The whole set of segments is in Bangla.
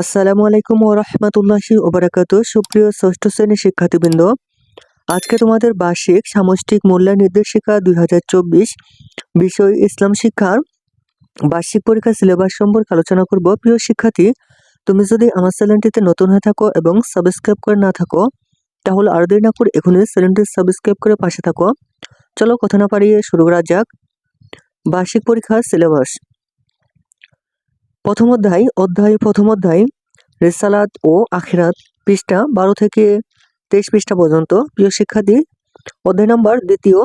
আসসালামু আলাইকুম ও রহমতুল্লাহি ওবরাকাত সুপ্রিয় ষষ্ঠ শ্রেণির শিক্ষার্থীবৃন্দ, আজকে তোমাদের বার্ষিক সামষ্টিক মূল্যায়ন নির্দেশিকা দুই হাজার চব্বিশ বিষয় ইসলাম শিক্ষার বার্ষিক পরীক্ষা সিলেবাস সম্পর্কে আলোচনা করব। প্রিয় শিক্ষার্থী, তুমি যদি আমার চ্যানেলটিতে নতুন হয়ে থাকো এবং সাবস্ক্রাইব করে না থাকো, তাহলে আর দেরি না করে এখনই চ্যানেলটি সাবস্ক্রাইব করে পাশে থাকো। চলো কথা না পারিয়ে শুরু করা যাক। বার্ষিক পরীক্ষার সিলেবাস প্রথম অধ্যায় অধ্যায়, প্রথম অধ্যায়, রেসালাত ও আখিরাত পৃষ্ঠা বারো থেকে তেইশ পৃষ্ঠা পর্যন্ত। প্রিয় শিক্ষার্থী, অধ্যায় নম্বর দ্বিতীয়,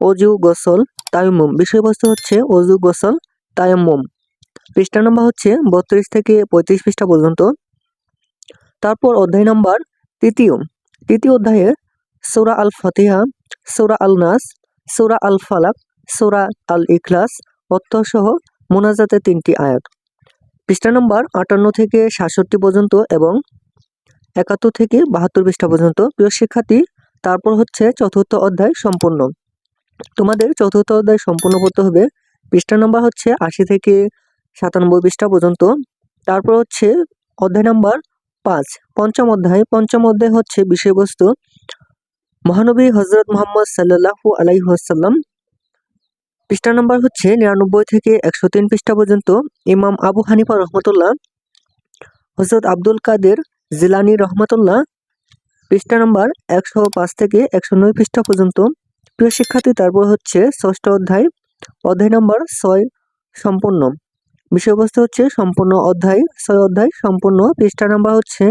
অজু, গোসল, তায়ম্মুম। বিষয়বস্তু হচ্ছে অজু, গোসল, তায়াম্মুম। পৃষ্ঠা নম্বর হচ্ছে বত্রিশ থেকে পঁয়ত্রিশ পৃষ্ঠা পর্যন্ত। তারপর অধ্যায় নম্বর তৃতীয়। তৃতীয় অধ্যায়ে সৌরা আল ফতেহা সৌরা আল নাস সৌরা আল ফালাক সৌরা আল ইখলাস অর্থসহ মোনাজাতের তিনটি আয়াত। পৃষ্ঠা নম্বর আটান্ন থেকে সাতষট্টি পর্যন্ত এবং একাত্তর থেকে বাহাত্তর পৃষ্ঠা পর্যন্ত। প্রিয় শিক্ষার্থী, তারপর হচ্ছে চতুর্থ অধ্যায় সম্পূর্ণ। তোমাদের চতুর্থ অধ্যায় সম্পূর্ণ করতে হবে। পৃষ্ঠা নম্বর হচ্ছে আশি থেকে সাতানব্বই পৃষ্ঠা পর্যন্ত। তারপর হচ্ছে অধ্যায় নাম্বার পাঁচ, পঞ্চম অধ্যায়। পঞ্চম অধ্যায় হচ্ছে বিষয়বস্তু। মহানবী হজরত মোহাম্মদ সাল্লাহু আলাইহাসাল্লাম পৃষ্ঠা নম্বর হচ্ছে নিরানব্বই থেকে একশো তিন পৃষ্ঠা পর্যন্ত ইমাম আবু হানিফা রহমতুল্লাহ হজরত আব্দুল কাদের জিলানি রহমতুল্লাহ, পৃষ্ঠা নম্বর একশো পাঁচ থেকে একশো নয় পৃষ্ঠা পর্যন্ত। প্রিয় শিক্ষার্থী, তারপর হচ্ছে ষষ্ঠ অধ্যায় অধ্যায় নম্বর ছয় সম্পূর্ণ। বিষয়বস্তু হচ্ছে সম্পূর্ণ অধ্যায়, ছয় অধ্যায় সম্পূর্ণ। পৃষ্ঠা নম্বর হচ্ছে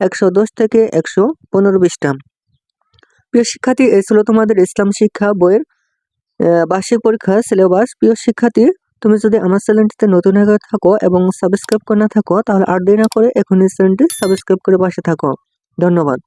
একশো দশ থেকে একশো পনেরো পৃষ্ঠা। প্রিয় শিক্ষার্থী, এই ছিল তোমাদের ইসলাম শিক্ষা বইয়ের বার্ষিক পরীক্ষা সিলেবাস প্রিয় শিক্ষার্থী, তুমি যদি আমার চ্যানেলটিতে নতুন হয়ে থাকো এবং সাবস্ক্রাইব করে না থাকো, তাহলে আর দেরি না করে এখনই চ্যানেলটি সাবস্ক্রাইব করে পাশে থাকো। ধন্যবাদ।